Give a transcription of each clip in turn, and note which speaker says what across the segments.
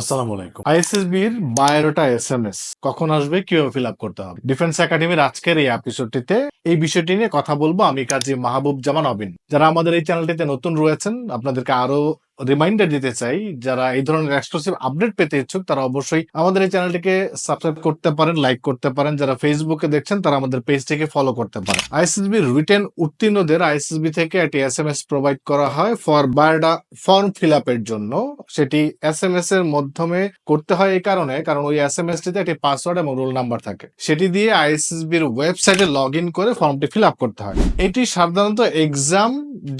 Speaker 1: আসসালামু আলাইকুম। আইএসএসবির biodata SMS, কখন আসবে, কীভাবে ফিল আপ করতে হবে? ডিফেন্স একাডেমির আজকের এই এপিসোডটিতে এই বিষয়টি নিয়ে কথা বলব আমি কাজী মাহবুব জামান অবিন। যারা আমাদের এই চ্যানেলটিতে নতুন রয়েছেন, আপনাদেরকে আরও রিমাইন্ডার দিতে চাই, যারা এই ধরনের এক্সক্লুসিভ আপডেট পেতে ইচ্ছুক, তারা অবশ্যই আমাদের এই চ্যানেলটিকে সাবস্ক্রাইব করতে পারেন লাইক করতে পারেন। যারা ফেসবুকে দেখছেন, তারা আমাদের পেজটিকে ফলো করতে পারেন। আইএসএসবি রিটেন উত্তীর্ণদের আইএসএসবি থেকে একটি এস এম এস প্রোভাইড করা হয় ফর বায়োডা ফর্ম ফিল আপের জন্য। সেটি এস এম এস এর মাধ্যমে করতে হয় এই কারণে, কারণ ওই এস এম এস টিতে একটি পাসওয়ার্ড এবং রোল নাম্বার থাকে। সেটি দিয়ে আইএসএসবির ওয়েবসাইটে লগ ইন করে ফর্মটি ফিল আপ করতে হয়। এটি সাধারণত এক্সাম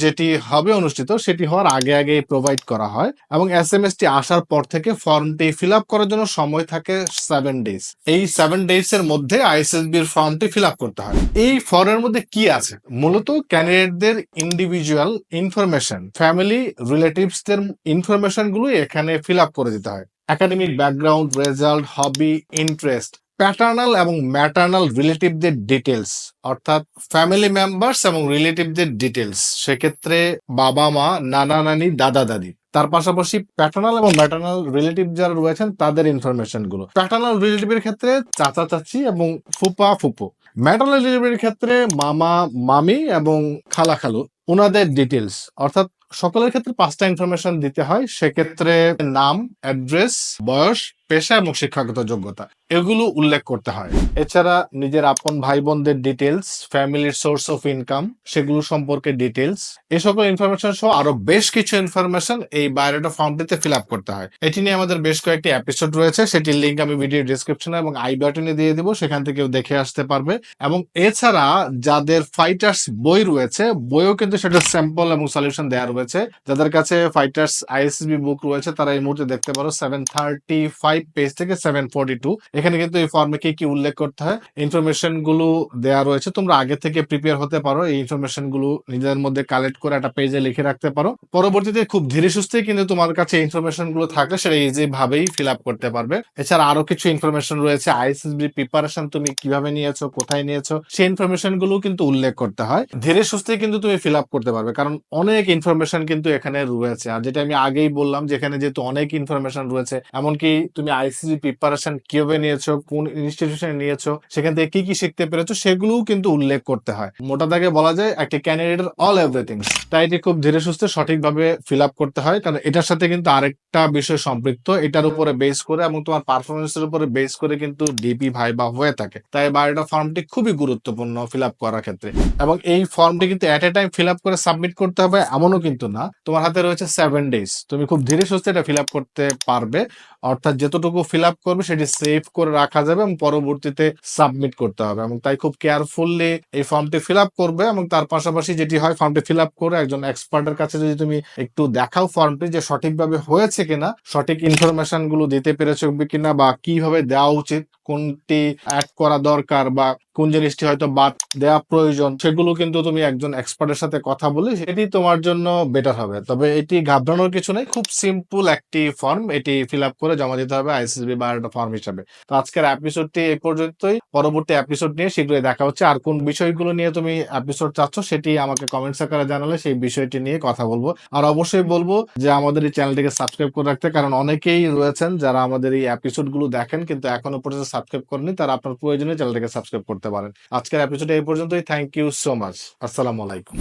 Speaker 1: যেটি হবে অনুষ্ঠিত, সেটি হওয়ার আগে আগে প্রোভাইড করা হয় এবং এস এম এস টি আসার পর থেকে ফর্মটি ফিল আপ করার জন্য সময় থাকে সেভেন ডেজ এই সেভেন ডেজ এর মধ্যে আইএসএসবি এর ফর্মটি ফিল আপ করতে হয়। এই ফর্মের মধ্যে কি আছে? মূলত ক্যান্ডিডেটদের ইন্ডিভিজুয়াল ইনফরমেশন ফ্যামিলি রিলেটিভস দের ইনফরমেশনগুলো এখানে ফিল আপ করে দিতে হয়। Academic background result hobby interest paternal এবং ম্যাটার্নাল রিলেটিভদের ডিটেলস অর্থাৎ ফ্যামিলি মেম্বার্স এবং রিলেটিভদের ডিটেলস সেক্ষেত্রে বাবা মা, নানা নানি, দাদা দাদি। তার পাশাপাশি প্যাটার্নাল এবং ম্যাটার্নাল রিলেটিভ যারা রয়েছেন, তাদের ইনফরমেশনগুলো। প্যাটার্নাল রিলেটিভের ক্ষেত্রে চাচা চাচি এবং ফুপা ফুপু। ম্যাটার্নাল রিলেটিভের ক্ষেত্রে মামা, মামি এবং খালা খালু। ওনাদের ডিটেলস অর্থাৎ সকলের ক্ষেত্রে পাঁচটা ইনফরমেশন দিতে হয়। সেক্ষেত্রে নাম অ্যাড্রেস বয়স পেশা এবং শিক্ষাগত যোগ্যতা, এগুলো উল্লেখ করতে হয়। এছাড়া নিজের আপন ভাই বোনদের ডিটেলস ফ্যামিলির সোর্স অফ ইনকাম সেগুলো সম্পর্কে ডিটেলস এই সকল ইনফরমেশন সহ আরও বেশ কিছু ইনফরমেশন এই বায়োডাটা ফর্মটিতে ফিল আপ করতে হয়। এটি নিয়ে আমাদের বেশ কয়েকটি এপিসোড রয়েছে, সেটির লিঙ্ক আমি ভিডিও ডিসক্রিপশনে এবং আই বাটনে দিয়ে দিব, সেখান থেকেও দেখে আসতে পারবে। এবং এছাড়া যাদের ফাইটার্স বই রয়েছে, বইও কিন্তু সেটা স্যাম্পল এবং সলিউশন দেওয়া রয়েছে। যাদের কাছে ফাইটার্স আইএসবি বুক রয়েছে, তারা এই মুহূর্তে দেখতে পারো সেভেন থার্টি ফাইভ পেজ থেকে সেভেন ফোর্টি টু এখানে কিন্তু এই ফর্মে কি কি উল্লেখ করতে হয় ইনফরমেশনগুলো দেওয়া রয়েছে। তোমরা আগে থেকে প্রিপেয়ার হতে পারো, এই ইনফরমেশনগুলো নিজেদের মধ্যে কালেক্ট করে একটা পেজে লিখে রাখতে পারো। পরবর্তীতে খুব ধীরে সুস্থে কিন্তু তোমার কাছে ইনফরমেশনগুলো থাকলে সেটা ইজি ভাবেই ফিল আপ করতে পারবে। এছাড়া আরও কিছু ইনফরমেশন রয়েছে আইএসএসবি প্রিপারেশন তুমি কীভাবে নিয়েছো, কোথায় নিয়েছো, সেই ইনফরমেশনগুলো কিন্তু উল্লেখ করতে হয়। ধীরে সুস্থে কিন্তু তুমি ফিল আপ করতে পারবে, কারণ অনেক ইনফরমেশন কিন্তু এখানে রয়েছে। আর যেটা আমি আগেই বললাম যেখানে যেহেতু অনেক ইনফরমেশন রয়েছে, এমনকি তুমি আইসিসি প্রিপারেশন কীভাবে নিয়েছো, কোন ইনস্টিটিউশনে নিয়েছো, সেখান থেকে কি কি শিখতে পেরেছ, সেগুলোও কিন্তু উল্লেখ করতে হয়। মোটা দাগে বলা যায়, একটি ক্যান্ডিডেটের অল এভরিথিং তাই এটি খুব ধীরে সুস্থে সঠিকভাবে ফিল আপ করতে হয়, কারণ এটার সাথে কিন্তু আরেকটা বিষয় সম্পৃক্ত, এটার উপরে বেস করে এবং তোমার পারফরমেন্সের উপরে বেস করে কিন্তু ডিপি ভাইবা হয়ে থাকে। তাই বায়োডাটা ফর্মটি খুবই গুরুত্বপূর্ণ ফিল আপ করার ক্ষেত্রে। এবং এই ফর্মটি কিন্তু at a time fill up করে সাবমিট করতে হবে এমনও কিন্তু না। তোমার হাতে রয়েছে সেভেন ডেজ তুমি খুব ধীরে সুস্থে এটা ফিল আপ করতে পারবে। অর্থাৎ যতটুকু ফিল আপ করবে সেটি সেভ করে রাখা যাবে এবং পরবর্তীতে সাবমিট করতে হবে। এবং তাই খুব কেয়ারফুললি এই ফর্মটি ফিল আপ করবে এবং তার পাশাপাশি যেটি হয়, ফর্মটি ফিল আপ করে একজন এক্সপার্টের কাছে যদি তুমি একটু দেখাও ফর্মটি যে সঠিকভাবে হয়েছে কিনা সঠিক ইনফরমেশনগুলো দিতে পেরেছ কিনা বা কীভাবে দেওয়া উচিত কোনটি অ্যাড করা দরকার বা কোন জিনিসটি হয়তো বাদ দেওয়া প্রয়োজন, সেগুলো কিন্তু তুমি একজন এক্সপার্টের সাথে কথা বলে সেটি তোমার জন্য বেটার হবে। তবে এটি ঘাবড়ানোর কিছু নেই, খুব সিম্পল একটি ফর্ম এটি ফিল আপ করে জমা দিতে হবে আইসিসবি বা একটা ফর্ম হিসাবে। তো আজকের এপিসোডটি এই পর্যন্তই। পরবর্তী এপিসোড নিয়ে শীঘ্রই দেখা হচ্ছে। আর কোন বিষয়গুলো নিয়ে তুমি এপিসোড চাচ্ছ সেটি আমাকে কমেন্টস আকারে জানালে সেই বিষয়টি নিয়ে কথা বলব। আর অবশ্যই বলব যে আমাদের এই চ্যানেলটিকে সাবস্ক্রাইব করে রাখতে, কারণ অনেকেই রয়েছেন যারা আমাদের এই এপিসোডগুলো দেখেন কিন্তু এখনও পর্যন্ত সাবস্ক্রাইব করেনি তারা আপনার প্রয়োজনে চ্যানেলটাকে সাবস্ক্রাইব করতে পারেন। আজকের এপিসোড এই পর্যন্তই। থ্যাংক ইউ সো মাচ আসসালামু আলাইকুম।